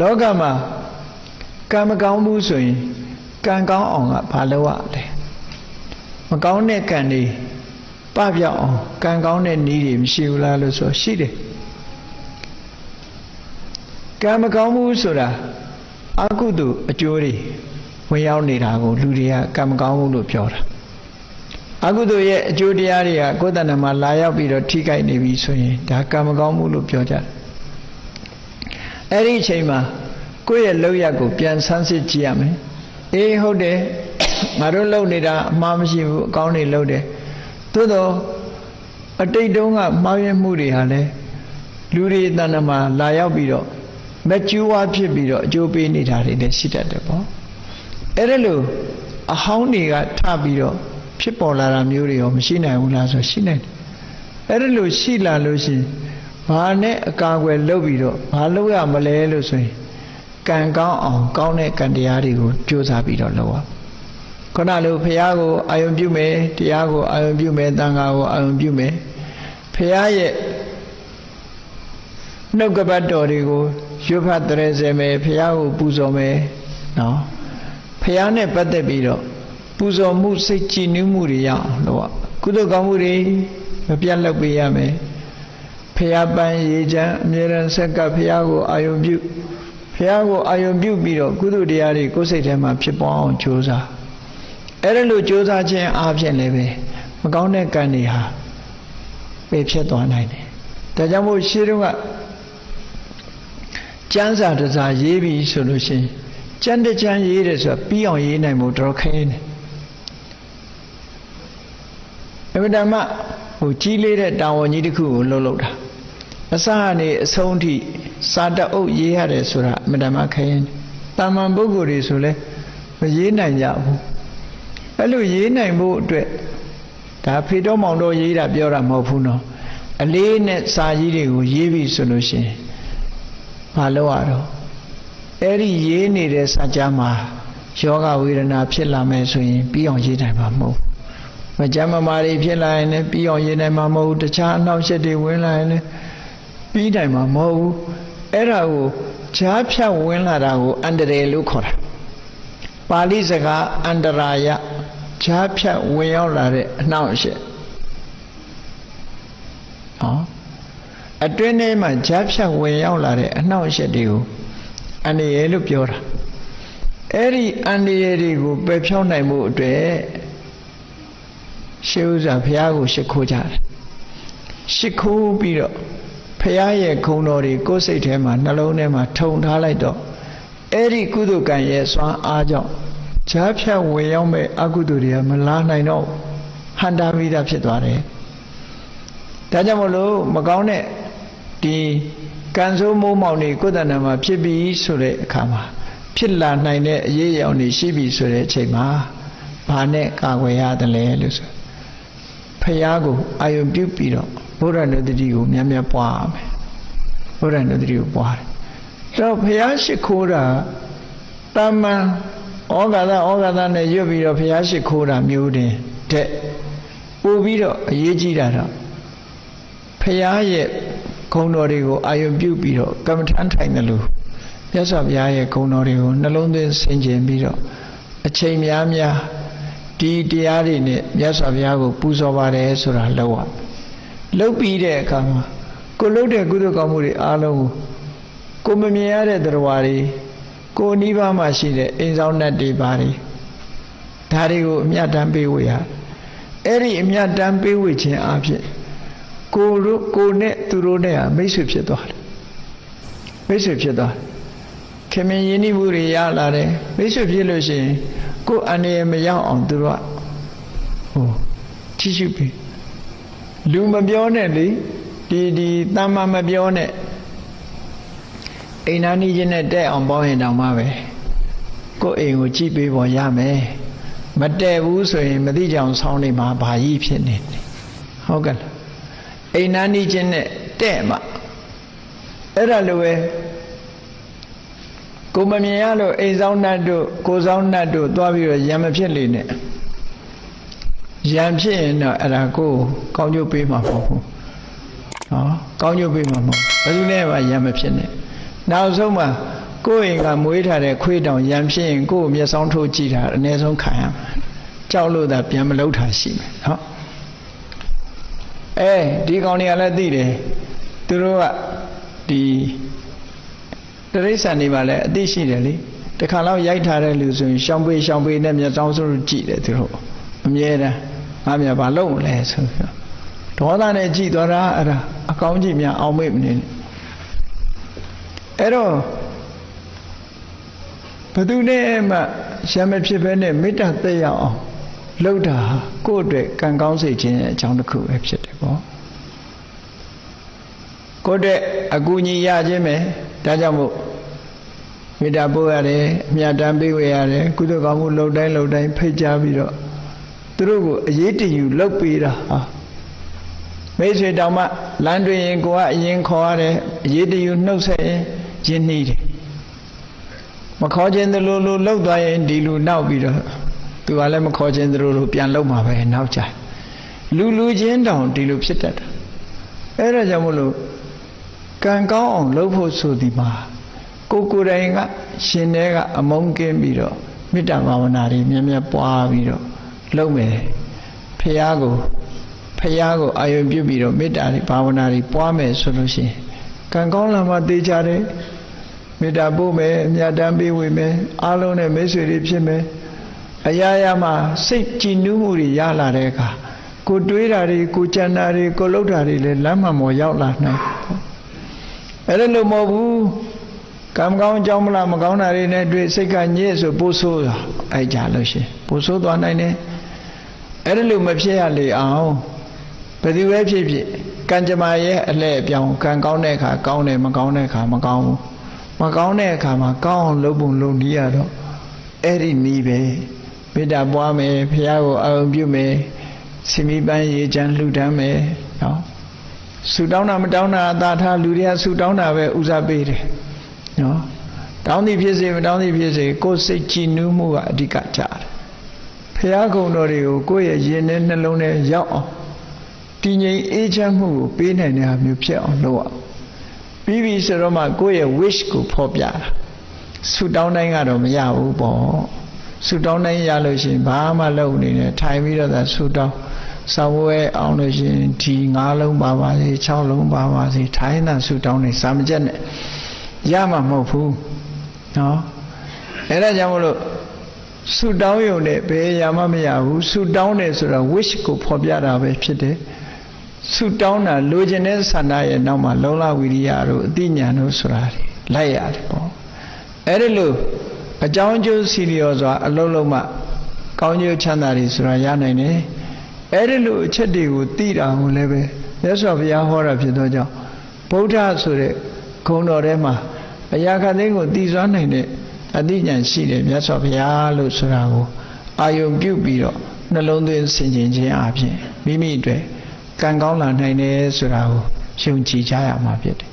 လောကမှာကံမကောင်းဘူးဆိုရင်ကံကောင်းအောင်ကဘာလုပ်ရလဲမကောင်းတဲ့ကံတွေပပြောက်အောင်ကံကောင်းတဲ့နည်းတွေမရှိဘူးလားလို့ဆိုရှိတယ်ကံမကောင်းဘူးဆိုတာအကုသိုလ်အကျိုးတွေဝင်ရောက်နေတာကိုလူတွေကကံမကောင်းဘူးလို့ပြောတာအကုသိုလ်ရဲ့အကျိုးတရားတွေကကိုယ်တဏ္ဍမှာလာရောက်ပြီးတော့ထိခိုက်နေပြီဆိုရင်ဒါကံမကောင်းဘူးလို့ပြောကြတယ် အဲ့ဒီအချိန်မှာကိုယ့်ရဲ့လောက်ရကိုပြန်ဆန်းစစ်ကြည့်ရမယ်အေးဟုတ်တယ်ငါတို့လုပ်နေတာအမှားမရှိဘူးအကောင်းတွေလုပ်တယ်သို့တော့အတိတ်တုန်းကမှားယွင်းမှုတွေဟာလည်းလူတွေတဏ္ဍမှာလာရောက်ပြီးတော့မကျူးဝါဖြစ်ပြီးတော့အကျိုးပေးနေတာတွေလည်းရှိတတ်တယ်ပေါ့အဲ့ဒါလို့အဟောင်းတွေကထပြီးတော့ဖြစ်ပေါ်လာတာမျိုးတွေရောမရှိနိုင်ဘူးလားဆိုရှိနိုင်တယ်အဲ့ဒါလို့ရှိလာလို့ရှိရင် ဘာနဲ့အကာအကွယ်လုပ်ပြီးတော့ဘာလုပ်ရမလဲလို့ဆိုရင်ကံကောင်းအောင်ကောင်းတဲ့ကံတရားတွေကိုကြိုးစားပြီးတော့လုပ်ရခုနလိုဖះကိုအာယုံပြုမယ်တရားကိုအာယုံပြုမယ်တန်ခါကိုအာယုံပြုမယ်ဖះရဲ့နှုတ်ကပတ်တော်တွေကိုရွတ်ဖတ်တရေစေမယ်ဖះကိုပူဇော်မယ်နော်ဖះနဲ့ပတ်သက်ပြီးတော့ပူဇော်မှုစိတ်ကြည်နူးမှုတွေရအောင်လုပ်ရကုသိုလ်ကောင်းမှုတွေမပြတ်လုပ်ပေးရမယ် ဖះပန်းရေချမ်းအမြဲတမ်းဆက်ကပ်ဖះကိုအာယုံပြုဖះကိုအာယုံပြုပြီးတော့ကုသိုလ်တရားတွေကိုယ်စိတ်ထဲမှာဖြစ်ပေါ်အောင်ကြိုးစားအဲ့ဒါလို့ကြိုးစားခြင်းအားဖြင့်လည်းပဲမကောင်းတဲ့ကံတွေဟာပေဖြစ်သွားနိုင်တယ်ဒါကြောင့်မို့ရှင်းတော့ကကျမ်းစာတစ်စာရေးပြီဆိုလို့ရှိရင်ကျမ်းတစ်ကျမ်းရေးတယ်ဆိုတာပြီးအောင်ရေးနိုင်ဖို့တော်ခင်းတယ်အမှန်တမ်းဟိုကြီးလေးတဲ့တာဝန်ကြီးတစ်ခုကိုလှုပ်လှုပ်တာ အစကနေအဆုံးထိစာတအုပ်ရေးရတယ်ဆိုတာအမှန်တမ်းခင်းတာမန်ပုဂ္ဂိုလ်တွေဆိုလဲမရေးနိုင်ကြဘူးအဲ့လိုရေးနိုင်ဖို့အတွက်ဒါဖေတော်မောင်တော်ရေးတာပြောတာမဟုတ်ဘူးနော်အလေးနဲ့စာကြီးတွေကိုရေးပြီဆိုလို့ရှိရင်မလုပ်ရတော့အဲ့ဒီရေးနေတဲ့စာကြားမှာယောဂဝေဒနာဖြစ်လာမယ်ဆိုရင်ပြီးအောင်ရေးနိုင်မှာမဟုတ်မကြမ်းမမာတွေဖြစ်လာရင်လည်းပြီးအောင်ရေးနိုင်မှာမဟုတ်တခြားအနှောက်အယှက်တွေဝင်လာရင်လည်း ပြီးနိုင်မှာမဟုတ်ဘူးအဲ့ဒါကိုဈာဖြတ်ဝင်လာတာကိုအန္တရာယ်လို့ခေါ်တာပါဠိစကားအန္တရာယဈာဖြတ်ဝင်ရောက်လာတဲ့အနှောက်အယှက်နော်အတွင်းထဲမှာဈာဖြတ်ဝင်ရောက်လာတဲ့အနှောက်အယှက်တွေကိုအန္တရာယ်လို့ပြောတာအဲ့ဒီအန္တရာယ်တွေကိုပယ်ဖြောင်းနိုင်မှုအတွက်ရှေးဥစွာဘုရားကိုရှ िख ိုးကြတယ်ရှ िख ိုးပြီးတော့ ဘုရားရဲ့ခုံတော်တွေကိုယ်စိတ်ထဲမှာနှလုံးထဲမှာထုံထားလိုက်တော့အဲ့ဒီကုသိုလ်ကံရဲ့စွမ်းအားကြောင့်ဈာဖြတ်ဝင်ရောက်မဲ့အကုသိုလ်တွေကမလာနိုင်တော့ဟန္တာမိတာဖြစ်သွားတယ်ဒါကြောင့်မလို့မကောင်းတဲ့ဒီကံဆိုးမိုးမောင်တွေကိုယ်တဏ္ဍာမှာဖြစ်ပြီးဆိုတဲ့အခါမှာဖြစ်လာနိုင်တဲ့အရေးအယောင်တွေရှိပြီဆိုတဲ့အချိန်မှာဘာနဲ့ကာကွယ်ရတယ်လဲလို့ဆို ဖះကိုအာယုံပြုတ်ပြီးတော့ဘုရားနုတ္တိကိုများများပွားရမယ်ဘုရားနုတ္တိကိုပွားတယ်တော့ဖះရှိခိုးတာတမန်ဩဃာသဩဃာသနဲ့ရွတ်ပြီးတော့ဖះရှိခိုးတာမျိုးတင်တဲ့ပို့ပြီးတော့အရေးကြီးတာတော့ဖះရဲ့ဂုံတော်တွေကိုအာယုံပြုတ်ပြီးတော့ကမ္မထမ်းထိုင်တယ်လို့မြတ်စွာဘုရားရဲ့ဂုံတော်တွေကိုနှလုံးသွင်းဆင်ခြင်ပြီးတော့အချိန်များများ ဒီတရားတွေနဲ့မြတ်စွာဘုရားကိုပူဇော်ပါတယ်ဆိုတာလောက်ရလုတ်ပြီးတဲ့အခါမှာကိုလုတ်တဲ့ကုသိုလ်ကောင်းမှုတွေအားလုံးကိုကိုမမြင်ရတဲ့တရားတွေကိုနိဗ္ဗာန်မှာရှိတဲ့အိမ်ဆောင်တတ်တွေပါတယ်ဒါတွေကိုအမြတ်တမ်းပေးဝေရအဲ့ဒီအမြတ်တမ်းပေးဝေခြင်းအဖြစ်ကိုတို့ကိုနဲ့သူတို့နဲ့ဟာမိတ်ဆွေဖြစ်သွားတယ်မိတ်ဆွေဖြစ်သွားခင်မင်းရင်းနှီးမှုတွေရလာတယ်မိတ်ဆွေဖြစ်လို့ရှိရင် ကိုယ်အနေမရောက်အောင်သူတို့ကဟိုကြည့်ရှုပြီလူမပြောနဲ့လေဒီဒီတမ္မာမပြောနဲ့အိမ်နာနီးချင်းနဲ့တဲ့အောင်ပေါင်းရင်တောင်မှပဲကိုယ်အိမ်ကိုကြည့်ပေးပေါ်ရမယ်မတဲ့ဘူးဆိုရင်မသိကြအောင်ဆောင်းနေမှာဘာကြီးဖြစ်နေတယ်ဟုတ်ကဲ့လားအိမ်နာနီးချင်းနဲ့တဲ့မှအဲ့ဒါလိုပဲ ကိုမမြင်ရလို့အိမ်ဆောင်နှတ်တို့ကိုဆောင်နှတ်တို့သွားပြီးတော့ရံမဖြစ်လေနဲ့ရံဖြစ်ရင်တော့အဲ့ဒါကိုကောင်းကျိုးပေးမှာမဟုတ်ဘူးနော်ကောင်းကျိုးပေးမှာမဟုတ်ဘယ်သူနဲ့မှရံမဖြစ်နဲ့နောက်ဆုံးမှာကိုယ့်အိမ်ကမွေးထားတဲ့ခွေးတောင်ရံဖြစ်ရင်ကိုယ့်ကိုမျက်စောင်းထိုးကြည့်တာအနည်းဆုံးခံရမှာကြောက်လို့သာပြန်မလုပ်တာရှိမယ်နော်အဲဒီကောင်တွေကလည်းသိတယ်သူတို့ကဒီ တရိษံနေပါလဲအသိရှိတယ်လေတခါတော့ရိုက်ထားတဲ့လူဆိုရင်ရှောင်းပေးရှောင်းပေးနဲ့မျက်စောင်းဆိုလို့ကြည့်တယ်သူတို့အမြဲတမ်းငါမြဘာလုပ်မလဲဆိုပြီးတော့ဒေါသနဲ့ကြည့်သွားတာအဲ့ဒါအကောင်းကြီးများအောင်မေ့မနေနဲ့အဲ့တော့ဘသူနဲ့မှရမဖြစ်ဘဲနဲ့မေတ္တာသက်ရောက်အောင်လှုပ်တာဟာကိုယ့်အတွက်ကံကောင်းစေခြင်းရဲ့အကြောင်းတစ်ခုပဲဖြစ်တယ်ပေါ့ကိုယ့်အတွက်အကူအညီရခြင်းပဲဒါကြောင့်မို့ မေတ္တာပို့ရတယ်အမြတ်တမ်းပေးဝေရတယ်ကုသိုလ်ကောင်းမှုလှုပ်တိုင်းလှုပ်တိုင်းဖိတ်ကြားပြီးတော့သူတို့ကိုအရေးတယူလှုပ်ပေးတာဟာမိတ်ဆွေတောင်မှလမ်းတွင်ရင်ကိုကအရင်ခေါ်ရတယ်အရေးတယူနှုတ်ဆက်ရင်ရင်းနှီးတယ်မခေါ်ခြင်းသလိုလိုလှုပ်သွားရင်ဒီလူနောက်ပြီးတော့သူကလည်းမခေါ်ခြင်းသလိုလိုပြန်လှုပ်မှာပဲနောက်ကြလူလူချင်းတောင်ဒီလိုဖြစ်တတ်တာအဲ့ဒါကြောင့်မလို့ကံကောင်းအောင်လုပ်ဖို့ဆိုဒီမှာ ကိုကိုယ်တိုင်ကရှင်တဲ့ကအမုန်းကင်းပြီးတော့မေတ္တာဘာဝနာတွေမြတ်မြတ်ပွားပြီးတော့လုပ်မယ်ဖះကိုဖះကိုအာယုံပြုပြီးတော့မေတ္တာတွေဘာဝနာတွေပွားမယ်ဆိုလို့ရှိရင်ကံကောင်းလာမှသိကြတယ်မေတ္တာပို့မယ်အမြတ်တမ်းပေးဝေမယ်အားလုံးနဲ့မိတ်ဆွေတွေဖြစ်မယ်အရာရာမှာစိတ်ကြည်နူးမှုတွေရလာတဲ့အခါကိုတွေးတာတွေကိုကြံတာတွေကိုလှုပ်တာတွေလည်းလမ်းမှန်ပေါ်ရောက်လာနိုင်အဲ့ဒါလို့မဟုတ်ဘူး ကံကောင်းအကြောင်းမလားမကောင်းတာတွေနဲ့တွေ့စိတ်ကညစ်ဆိုပို့ဆိုးတာအဲ့ကြလို့ရှင်ပို့ဆိုးသွားနိုင်တယ်အဲ့ဒါလို့မဖြစ်ရလေအောင်ဘယ်သူပဲဖြစ်ဖြစ်ကံကြမ္မာရဲ့အလှည့်အပြောင်းကံကောင်းတဲ့အခါကောင်းတယ်မကောင်းတဲ့အခါမကောင်းဘူးမကောင်းတဲ့အခါမှာကောင်းအောင်လုပ်ပုံလုပ်နည်းရတော့အဲ့ဒီနည်းပဲမေတ္တာပွားမယ်ဖះကိုအာရုံပြုမယ်စင်မိပန်းရေချမ်းလှူဒန်းမယ်နော်ဆူတောင်းတာမတောင်းတာအသာထားလူတွေကဆူတောင်းတာပဲဥစားပေးတယ် နော်တောင်းသည်ဖြစ်စေမတောင်းသည်ဖြစ်စေကိုယ်စိတ်ကြည်နူးမှုကအဓိကကြတယ်ဖះကုံတော်တွေကိုကိုယ့်ရဲ့ရင်ထဲနှလုံးထဲရောက်အောင်တည်ငြိမ်အေးချမ်းမှုကိုပေးနိုင်တဲ့ဟာမျိုးဖြစ်အောင်လုပ်အောင်ပြီးပြီဆိုတော့မှကိုယ့်ရဲ့ wish ကိုဖော်ပြတာဆူတောင်းတိုင်းကတော့မရဘူးပေါ့ဆူတောင်းတိုင်းရလို့ရှိရင်ဘာမှလုပ်နေနဲ့ထိုင်ပြီးတော့သာဆူတောင်းဆောင်းဝဲအောင်လို့ရှိရင်ဒီ၅လုံးပါပါစေ၆လုံးပါပါစေထိုင်တာဆူတောင်းနေစာမကျက်နဲ့ ရမှာမဟုတ်ဘူးနော်အဲ့ဒါကြောင့်မလို့ဆူတောင်းရုံနဲ့ဘယ်ရမှမရဘူးဆူတောင်းတယ်ဆိုတာ wish ကိုဖော်ပြတာပဲဖြစ်တယ်ဆူတောင်းတာလိုချင်တဲ့ဆန္ဒရဲ့နောက်မှာလုံလဝိရိယတို့အတိညာတို့ဆိုတာလိုက်ရတယ်ပေါ့အဲ့ဒီလိုအကြောင်းကျိုးစီလျော်စွာအလုံးလုံးမှကောင်းကျိုးချမ်းသာတွေဆိုတာရနိုင်တယ်အဲ့ဒီလိုအချက်တွေကိုသိတာကိုလည်းပဲမြတ်စွာဘုရားဟောတာဖြစ်သောကြောင့်ဗုဒ္ဓဆိုတဲ့ ဂုဏ်တော်ထဲမှာအရာခသိန်းကိုတည်စွမ်းနိုင်တဲ့အသိဉာဏ်ရှိတယ်မြတ်စွာဘုရားလို့ဆိုတာကိုအာယုံပြုပြီးတော့နှလုံးသွင်းဆင်ခြင်ခြင်းအပြင်မိမိအတွက်ကံကောင်းလာနိုင်တယ်ဆိုတာကိုယုံကြည်ကြရမှာဖြစ်တယ်